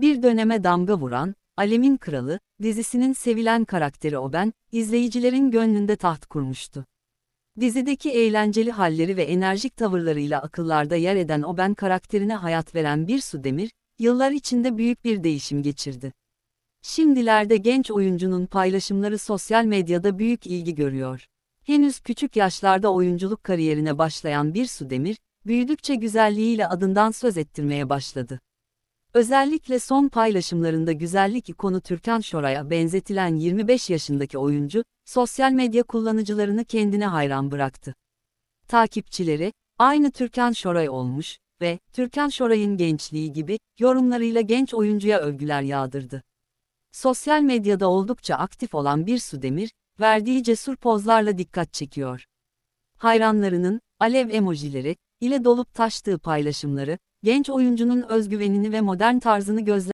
Bir döneme damga vuran, Alemin Kralı, dizisinin sevilen karakteri Oben, izleyicilerin gönlünde taht kurmuştu. Dizideki eğlenceli halleri ve enerjik tavırlarıyla akıllarda yer eden Oben karakterine hayat veren bir su demir, yıllar içinde büyük bir değişim geçirdi. Şimdilerde genç oyuncunun paylaşımları sosyal medyada büyük ilgi görüyor. Henüz küçük yaşlarda oyunculuk kariyerine başlayan bir su demir, büyüdükçe güzelliğiyle adından söz ettirmeye başladı. Özellikle son paylaşımlarında güzellik ikonu Türkan Şoray'a benzetilen 25 yaşındaki oyuncu, sosyal medya kullanıcılarını kendine hayran bıraktı. Takipçileri, aynı Türkan Şoray olmuş ve Türkan Şoray'ın gençliği gibi yorumlarıyla genç oyuncuya övgüler yağdırdı. Sosyal medyada oldukça aktif olan bir Sudemir, verdiği cesur pozlarla dikkat çekiyor. Hayranlarının, alev emojileri, ile dolup taştığı paylaşımları, genç oyuncunun özgüvenini ve modern tarzını gözler